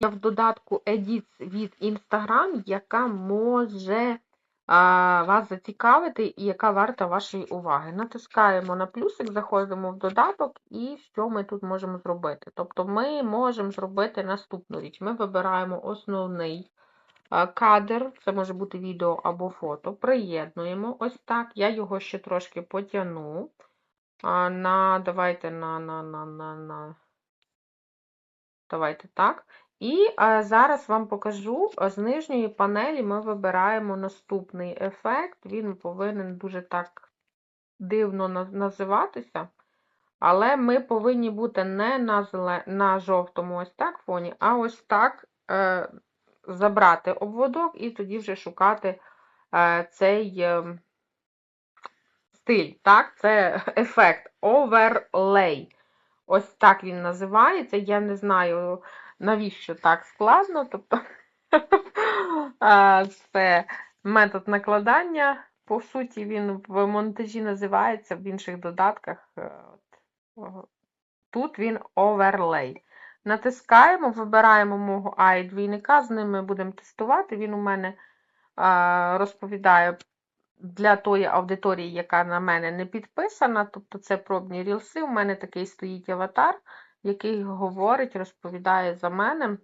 В додатку Edits від Instagram, яка може вас зацікавити і яка варта вашої уваги. Натискаємо на плюсик, заходимо в додаток і що ми тут можемо зробити. Тобто ми можемо зробити наступну річ. Ми вибираємо основний кадр, це може бути відео або фото. Приєднуємо ось так. Я його ще трошки потягну. На, давайте на, на, на, на, на. Давайте так. І е, зараз вам покажу, е, з нижньої панелі ми вибираємо наступний ефект. Він повинен дуже так дивно називатися. Але ми повинні бути не на, зеле... на жовтому ось так фоні, а ось так е, забрати обводок і тоді вже шукати е, цей е, стиль. Так? Це ефект Overlay. Ось так він називається. Я не знаю, навіщо так складно. Тобто це метод накладання. По суті, він в монтажі називається в інших додатках. е, Тут він Overlay. Натискаємо, вибираємо мого AI двійника, з ним ми будемо тестувати. Він у мене розповідає для тої аудиторії, яка на мене не підписана, тобто це пробні рілси. У мене такий стоїть аватар, який говорить, розповідає за мене.